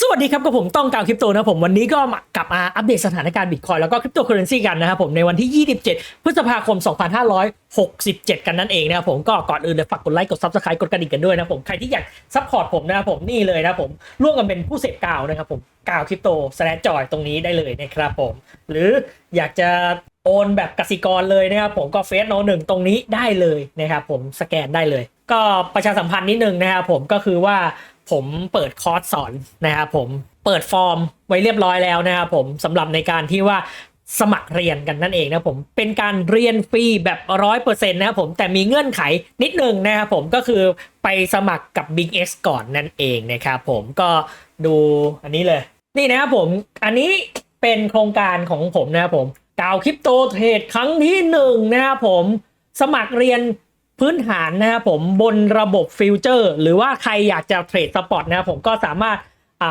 สวัสดีครับกับผมต้องกาวคริปโตนะผมวันนี้ก็กลับมาอัปเดตสถานการณ์บิตคอยแล้วก็คริปโตเคอเรนซีกันนะครับผมในวันที่ 27 พฤษภาคม 2567 กันนั่นเองนะครับผมก็ก่อนอื่นเลยฝากกดไลค์กดซับสไครต์กดกระดิ่งกันด้วยนะผมใครที่อยากซัพพอร์ตผมนะครับผมนี่เลยนะผมร่วมกันเป็นผู้เสพกาวนะครับผมกาวคริปโตสแลจอยตรงนี้ได้เลยนะครับผมหรืออยากจะโอนแบบกสิกรเลยนะครับผมก็เฟสโนหนึ่งตรงนี้ได้เลยนะครับผมสแกนได้เลย ก็ประชาสัมพันธ์นิดนึงนะครับผมก็คือว่า ผมเปิดคอร์สสอนนะครับผมเปิดฟอร์มไว้เรียบร้อยแล้วนะครับผมสำหรับในการที่ว่าสมัครเรียนกันนั่นเองนะผมเป็นการเรียนฟรีแบบร้อยเปอร์เซ็นต์นะครับผมแต่มีเงื่อนไขนิดนึงนะครับผมก็คือไปสมัครกับ Big X ก่อนนั่นเองนะครับผมก็ดูอันนี้เลย นี่นะครับผมอันนี้เป็นโครงการของผมนะครับผมกาวคริปโตเทรดครั้งที่หนึ่งนะครับผมสมัครเรียน พื้นฐานนะครับผมบนระบบฟิวเจอร์ หรือว่าใครอยากจะเทรดสปอตนะครับผมก็สามารถ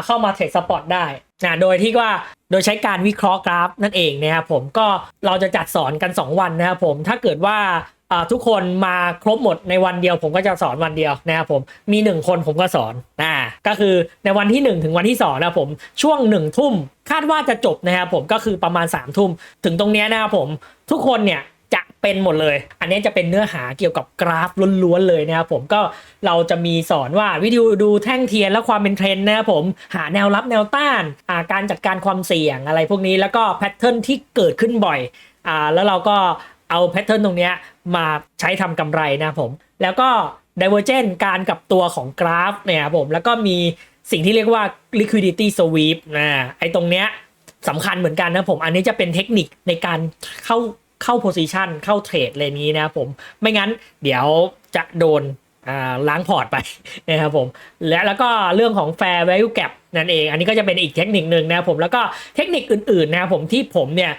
เข้ามาเทรดสปอตได้นะโดยที่ว่าโดยใช้การวิเคราะห์กราฟนั่นเองนะครับผมก็เราจะจัดสอนกัน 2 วันนะครับผมถ้าเกิดว่าทุกคนมาครบหมดในวันเดียว ผมก็จะสอนวันเดียวนะครับผมมี 1 คนผมก็สอนอ่าก็คือในวันที่ 1 ถึงวันที่2นะครับผมช่วง 1 ทุ่มคาดว่าจะจบนะครับผมก็คือประมาณ3ทุ่มถึงตรงนี้นะครับผมทุกคนเนี่ย จะเป็นหมดเลย อันนี้จะเป็นเนื้อหาเกี่ยวกับกราฟล้วนๆเลยนะครับผมก็เราจะมีสอนว่าวิธีดูแท่งเทียนและความเป็นเทรนด์นะครับผมหาแนวรับแนวต้านอาการจัดการความเสี่ยงอะไรพวกนี้แล้วก็แพทเทิร์นที่เกิดขึ้นบ่อยอ่าแล้วเราก็เอาแพทเทิร์นตรงนี้มาใช้ทำกำไรนะครับผม แล้วก็ divergent การกับตัวของกราฟเนี่ยครับผม แล้วก็มีสิ่งที่เรียกว่า liquidity sweep นะไอ้ตรงเนี้ยสำคัญเหมือนกันนะผม อันนี้จะเป็นเทคนิคในการเข้า เข้าโพซิชันเข้าเทรดเลยนี้นะครับผมไม่งั้นเดี๋ยวจะโดนล้างพอร์ตไปนะครับผมและแล้วก็เรื่องของ fair value gap นั่นเอง อันนี้ก็จะเป็นอีกเทคนิคหนึ่งนะครับผมแล้วก็เทคนิคอื่นๆนะครับผมที่ผมเนี่ย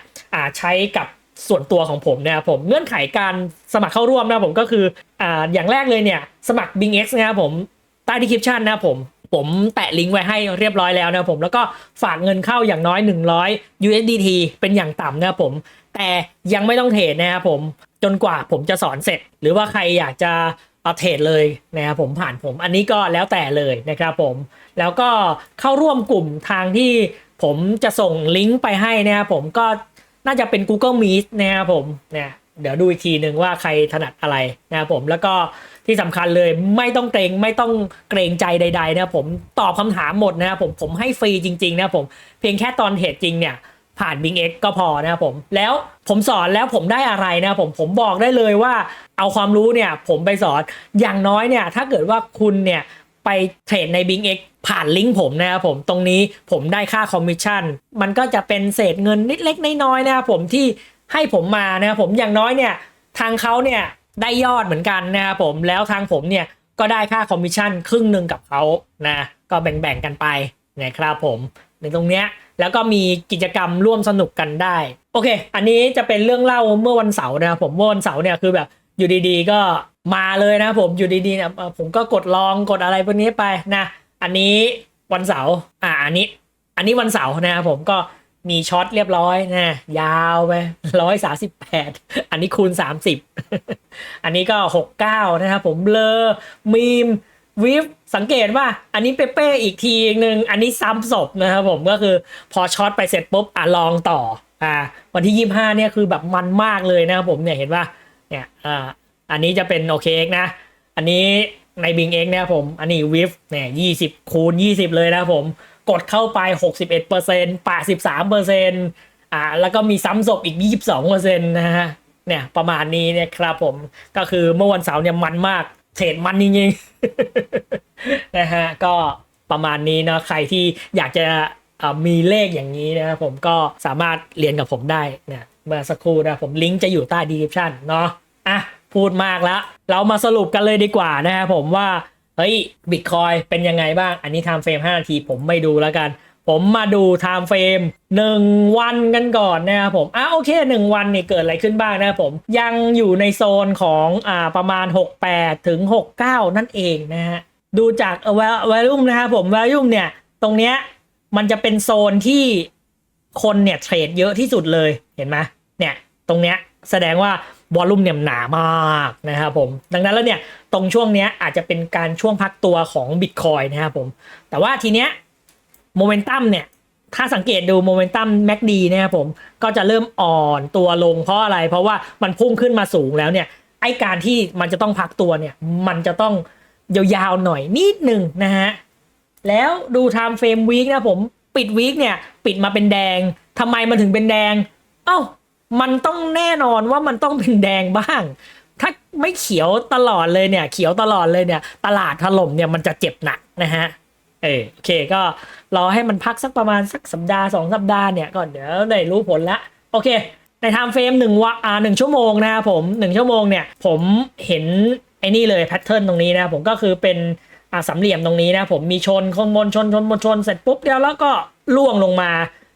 ใช้กับส่วนตัวของผมนะครับผมเงื่อนไขการสมัครเข้าร่วมนะผมก็คือออย่างแรกเลยเนี่ยสมัคร Bing X นะครับผมใต้ดีคริปชันนะผม ผมแตะลิงก์ไว้ให้เรียบร้อยแล้วนะผมแล้วก็ฝากเงินเข้าอย่างน้อย 100 USDT เป็นอย่างต่ำนะผม แต่ยังไม่ต้องเทรดนะครับผมจนกว่าผมจะสอนเสร็จ หรือว่าใครอยากจะเอาเทรดเลยนะครับผมผ่านผมอันนี้ก็แล้วแต่เลยนะครับผม แล้วก็เข้าร่วมกลุ่มทางที่ผมจะส่งลิงก์ไปให้นะครับผมก็น่าจะเป็น Google Meet นะครับผมเนี่ย เดี๋ยวดูอีกทีหนึ่งว่าใครถนัดอะไรนะครับผมแล้วก็ที่สำคัญเลยไม่ต้องเกรงไม่ต้องเกรงใจใดๆนะครับผมตอบคำถามหมดนะครับผมผมให้ฟรีจริงๆนะครับผมเพียงแค่ตอนเทรดจริงเนี่ยผ่าน Bing X ก็พอนะครับผม แล้วผมสอนแล้วผมได้อะไรนะครับผมผมบอกได้เลยว่าเอาความรู้เนี่ยผมไปสอนอย่างน้อยเนี่ยถ้าเกิดว่าคุณเนี่ยไปเทรดใน Bing X ผ่านลิงก์ผมนะครับผมตรงนี้ผมได้ค่าคอมมิชชั่น มันก็จะเป็นเศษเงินนิดเล็กน้อยๆนะครับผมที่ ให้ผมมานะครับผมอย่างน้อยเนี่ยทางเขาเนี่ยได้ยอดเหมือนกันนะครับผมแล้วทางผมเนี่ยก็ได้ค่าคอมมิชชั่นครึ่งหนึ่งกับเขานะก็แบ่งๆกันไปนะครับผมในตรงเนี้ยแล้วก็มีกิจกรรมร่วมสนุกกันได้ โอเค อันนี้จะเป็นเรื่องเล่าเมื่อวันเสาร์นะครับผมเมื่อวันเสาร์เนี่ยคือแบบอยู่ดีๆ ก็มาเลยนะครับผมอยู่ดีๆเนี่ยผมก็กดลองกดอะไรพวกนี้ไปนะ อันนี้วันเสาร์อ่าอันนี้ อันนี้วันเสาร์นะครับผมก็ มีช็อตเรียบร้อยนะยาวไปร้อยสาสิบแปดอันนี้คูณสามสิบอันนี้ก็หกเก้านะครับผมเลอมีมวิฟสังเกตว่าอันนี้เป๊ะๆอีกทีหนึ่งอันนี้ซ้ำศพนะครับผมก็คือพอช็อตไปเสร็จปุ๊บอะลองต่ออ่าวันที่ยี่ห้าเนี่ยคือแบบมันมากเลยนะครับผมเนี่ยเห็นว่าเนี่ยอ่าอันนี้จะเป็นโอเคนะ อันนี้ ในบิงเองนะครับผม อันนี้วิฟเนี่ยยี่สิบคูณยี่สิบเลยนะครับผม กดเข้าไปหกสิบเอ็ดเปอร์เซ็นต์แปดสิบสามเปอร์เซ็นต์อ่าแล้วก็มีซ้ำศพอีกยี่สิบสองเปอร์เซ็นต์นะฮะ เนี่ยประมาณนี้เนี่ยครับผม ก็คือเมื่อวันเสาร์เนี่ยมันมาก เทรดมันจริงๆนะฮะ ก็ประมาณนี้เนาะ ใครที่อยากจะมีเลขอย่างนี้นะครับผมก็สามารถเรียนกับผมได้เนี่ยเมื่อสักครู่นะผมลิงก์จะอยู่ใต้ description เนาะ อะ พูดมากแล้ว เรามาสรุปกันเลยดีกว่านะครับผมว่า เฮ้ยบิตคอยเป็นยังไงบ้าง อันนี้ไทม์เฟรม5นาทีผมไม่ดูแล้วกัน ผมมาดูไทม์เฟรม1 วันกันก่อนนะครับผมอะโอเค 1 วันนี่เกิดอะไรขึ้นบ้างนะครับผม ยังอยู่ในโซนของอ่าประมาณ 68 ถึง 69 นั่นเองนะฮะ ดูจากเวลลุ่มนะครับผมวลลุ่มเนี่ย ตรงเนี้ยมันจะเป็นโซนที่คนเนี่ยเทรดเยอะที่สุดเลยเห็นไหมเนี่ยตรงเนี้ย แสดงว่าวอลลุ่มเนี่ยหนามากนะครับผมดังนั้นแล้วเนี่ยตรงช่วงเนี้ยอาจจะเป็นการช่วงพักตัวของ Bitcoin นะครับผมแต่ว่าทีเนี้ยโมเมนตัมเนี่ยถ้าสังเกตดูโมเมนตัมแม็กดีนะครับผมก็จะเริ่มอ่อนตัวลงเพราะอะไร เพราะว่ามันพุ่งขึ้นมาสูงแล้วเนี่ยไอการที่มันจะต้องพักตัวเนี่ยมันจะต้องยาวๆหน่อยนิดหนึ่งนะฮะแล้วดูไทม์เฟรมวีคนะผมปิดวีคเนี่ยปิดมาเป็นแดงทำไมมันถึงเป็นแดง เอ้า มันต้องแน่นอนว่ามันต้องเป็นแดงบ้าง ถ้าไม่เขียวตลอดเลยเนี่ย เขียวตลอดเลยเนี่ย ตลาดถล่มเนี่ยมันจะเจ็บหนักนะฮะเออโอเคก็รอให้มันพักสักประมาณสักสัปดาห์สองสัปดาห์เนี่ยก่อนเดี๋ยวได้รู้ผลละโอเค ในไทม์เฟรมหนึ่งวันอ่าหนึ่งชั่วโมงนะครับผมหนึ่งชั่วโมงเนี่ย ผมเห็นไอ้นี่เลยแพทเทิร์นตรงนี้นะ ผมก็คือเป็นอ่าสามเหลี่ยมตรงนี้นะผมมีชนคนบนชนชนบนชนเสร็จปุ๊บเดียวแล้วก็ล่วงลงมา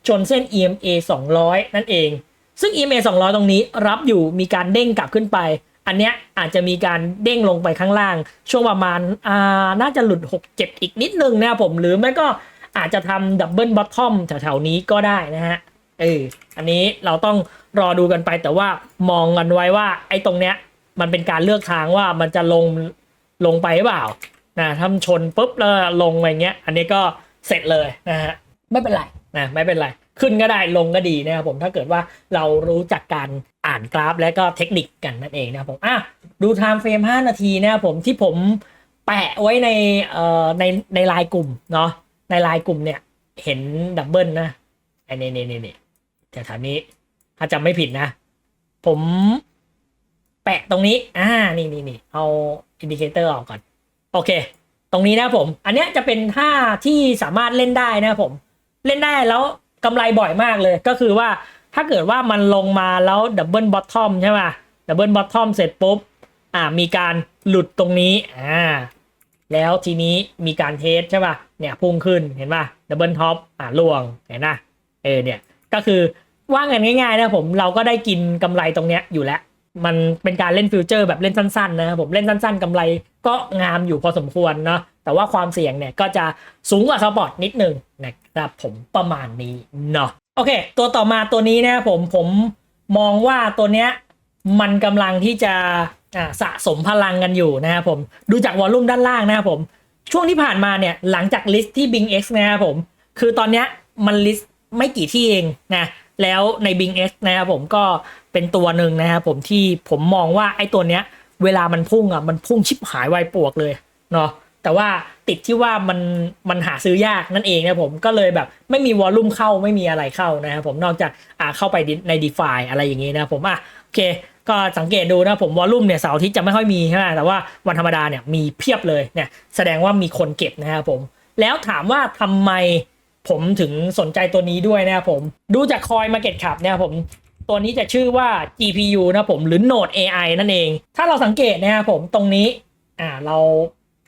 ชนเส้น EMA 200 นั่นเอง ซึ่ง EMA 200 ตรงนี้รับอยู่มีการเด้งกลับขึ้นไป อันเนี้ยอาจจะมีการเด้งลงไปข้างล่าง ช่วงประมาณอ่าน่าจะหลุด 6 7 อีกนิดนึงนะครับผมหรือไม่ก็อาจจะทำดับเบิลบอททอมแถวๆนี้ก็ได้นะฮะเอออันนี้เราต้องรอดูกันไปแต่ว่ามองกันไว้ว่าไอ้ตรงเนี้ยมันเป็นการเลือกทางว่ามันจะลงลงไปหรือเปล่านะถ้ามันชนปุ๊บแล้วลงอะไรเงี้ย อันนี้ก็เสร็จเลยนะฮะไม่เป็นไรนะไม่เป็นไร ขึ้นก็ได้ลงก็ดีนะครับผมถ้าเกิดว่าเรารู้จักการอ่านกราฟและก็เทคนิคกันนั่นเองนะครับผมอะดูไทม์เฟรม5นาทีนะครับผมที่ผมแปะไว้ในเอ่อในในไลน์กลุ่มเนาะในไลน์กลุ่มเนี่ยเห็นดับเบิลนะไอ้นี่นี่นี่นี่แถวๆนี้ถ้าจำไม่ผิดนะ ผมแปะตรงนี้อ่านี่นี่นี่เอาอินดิเคเตอร์ออกก่อน โอเค ตรงนี้นะผม อันเนี้ยจะเป็นท่าที่สามารถเล่นได้นะผม เล่นได้แล้ว กำไรบ่อยมากเลยก็คือว่าถ้าเกิดว่ามันลงมาแล้วดับเบิลบอททอมใช่ป่ะดับเบิลบอททอมเสร็จปุ๊บอ่ามีการหลุดตรงนี้อ่าแล้วทีนี้มีการเทสใช่ป่ะเนี่ยพุ่งขึ้นเห็นป่ะดับเบิลท็อปอ่าล่วงเห็นป่ะเออเนี่ยก็คือว่ากันง่ายๆนะผมเราก็ได้กินกำไรตรงเนี้ยอยู่แล้ว มันเป็นการเล่นฟิวเจอร์แบบเล่นสั้นๆนะผมเล่นสั้นๆกำไรก็งามอยู่พอสมควรเนาะ แต่ว่าความเสี่ยงเนี่ยก็จะสูงกว่าสปอร์ตนิดนึงนะครับผมประมาณนี้เนาะโอเค ตัวต่อมาตัวนี้นะครับผมผมมองว่าตัวเนี้ยมันกำลังที่จะสะสมพลังกันอยู่นะครับผมดูจากวอลลุ่มด้านล่างนะครับผมช่วงที่ผ่านมาเนี่ยหลังจากลิสต์ที่ Bing X นะครับผมคือตอนเนี้ยมันลิสต์ไม่กี่ที่เองนะแล้วใน Bing X นะครับผมก็เป็นตัวหนึ่งนะครับผมที่ผมมองว่าไอ้ตัวเนี้ยเวลามันพุ่งอะมันพุ่งชิบหายไวปวกเลยเนาะ แต่ว่าติดที่ว่ามันมันหาซื้อยากนั่นเองนะผมก็เลยแบบไม่มีวอลลุ่มเข้าไม่มีอะไรเข้านะครับผมนอกจากอ่าเข้าไปใน d e f i อะไรอย่างงี้นะผมอะโอเค ก็สังเกตดูนะผมวอลลุ่มเนี่ยเสาร์อาทิตย์จะไม่ค่อยมีใช่ไหมแต่ว่าวันธรรมดาเนี่ยมีเพียบเลยเนี่ยแสดงว่ามีคนเก็บนะครับผม แล้วถามว่าทำไมผมถึงสนใจตัวนี้ด้วยนะครับผมดูจากคอย Market Cap เนี่ยผมตัวนี้จะชื่อว่า GPU นะผมหรือ Node AI นั่นเอง ถ้าเราสังเกตนะครับผมตรงนี้อ่าเรา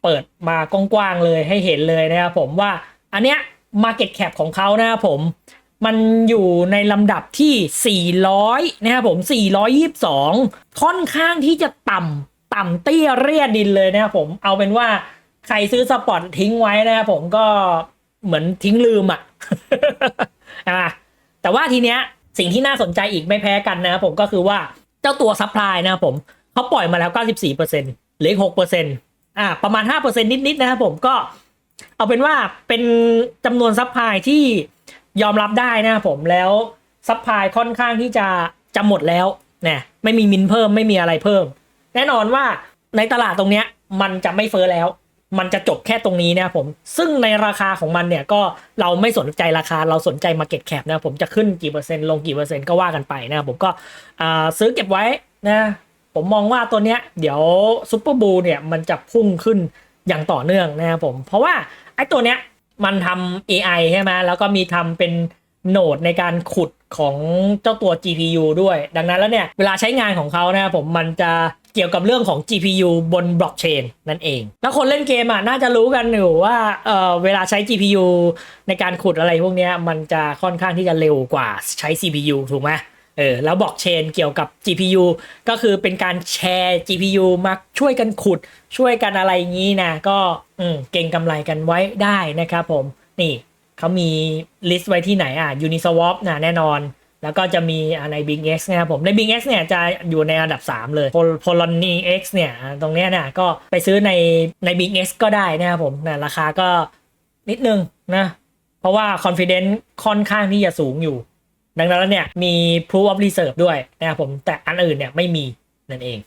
เปิดมากว้างๆเลยให้เห็นเลยนะครับผมว่าอันเนี้ย Market Cap ของเขานะครับผม มันอยู่ในลำดับที่ 400 นะครับผม 422 ค่อนข้างที่จะต่ำต่ำเตี้ยเรียดินเลยนะครับผมเอาเป็นว่าใครซื้อสปอตทิ้งไว้นะครับผมก็เหมือนทิ้งลืมอะอะแต่ว่าทีเนี้ยสิ่งที่น่าสนใจอีกไม่แพ้กันนะครับผมก็คือว่าเจ้าตัวซัพพลายนะครับผมเขาปล่อยมาแล้ว 94%เหลืออีก6% อ่าประมาณ 5%นิดๆนะครับผมก็เอาเป็นว่าเป็นจำนวนซัพพลายที่ยอมรับได้นะครับผมแล้วซัพพลายค่อนข้างที่จะจะหมดแล้วเนี่ยไม่มีมินเพิ่มไม่มีอะไรเพิ่ม แน่นอนว่าในตลาดตรงเนี้ยมันจะไม่เฟ้อแล้ว มันจะจบแค่ตรงนี้นะครับผม ซึ่งในราคาของมันเนี่ยก็เราไม่สนใจราคาเราสนใจ Market Cap นะครับผมจะขึ้นกี่เปอร์เซ็นต์ลงกี่เปอร์เซ็นต์ก็ว่ากันไปนะครับผมก็ซื้อเก็บไว้นะ ผมมองว่าตัวเนี้ยเดี๋ยวซูเปอร์บูเนี่ยมันจะพุ่งขึ้นอย่างต่อเนื่องนะครับผม เพราะว่าไอ้ตัวเนี้ยมันทำ AI ใช่ไหมแล้วก็มีทำเป็นโหนดในการขุดของเจ้าตัว GPU ด้วย ดังนั้นแล้วเนี่ย เวลาใช้งานของเขานะครับผมมันจะเกี่ยวกับเรื่องของ GPU บนบล็อกเชนนั่นเอง แล้วคนเล่นเกมอะน่าจะรู้กันอยู่ว่าเออเวลาใช้ GPU ในการขุดอะไรพวกนี้มันจะค่อนข้างที่จะเร็วกว่าใช้ CPU ถูกไหม เออแล้วบล็อกเชนเกี่ยวกับ GPU ก็คือเป็นการแชร์ GPU มาช่วยกันขุด ช่วยกันอะไรอย่างนี้นะ ก็อืมเก่งกำไรกันไว้ได้นะครับผม นี่เขามีลิสต์ไว้ที่ไหนอะ Uniswap นะแน่นอน แล้วก็จะมีใน Bing X นะครับผม ใน Bing X เนี่ยจะอยู่ในอันดับ 3 เลย Polony X เนี่ย ตรงเนี้ยนี่ยก็ไปซื้อในใน Bing X ก็ได้นะครับผมนะราคาก็นิดนึงนะ เพราะว่า confidence ค่อนข้างที่จะสูงอยู่ ดังนั้นแล้วเนี่ยมี proof of reserve ด้วยนะครับผมแต่อันอื่นเนี่ยไม่มีนั่นเอง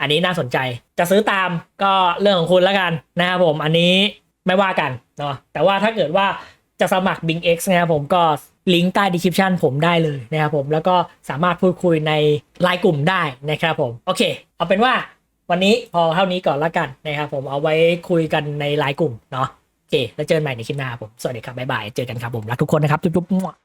อันนี้น่าสนใจจะซื้อตามก็เรื่องของคุณแล้วกันนะครับผมอันนี้ไม่ว่ากันเนาะแต่ว่าถ้าเกิดว่าจะสมัคร Bing X นะครับผมก็ลิงก์ใต้ description ผมได้เลยนะครับผมแล้วก็สามารถพูดคุยในไลน์กลุ่มได้นะครับผมโอเค เอาเป็นว่าวันนี้พอเท่านี้ก่อนละกันนะครับผมเอาไว้คุยกันในไลน์กลุ่มเนาะโอเค แล้วเจอกันใหม่ในคลิปหน้าผม สวัสดีครับ บ๊ายบาย เจอกันครับผม รักทุกคนนะครับ จุ๊บๆ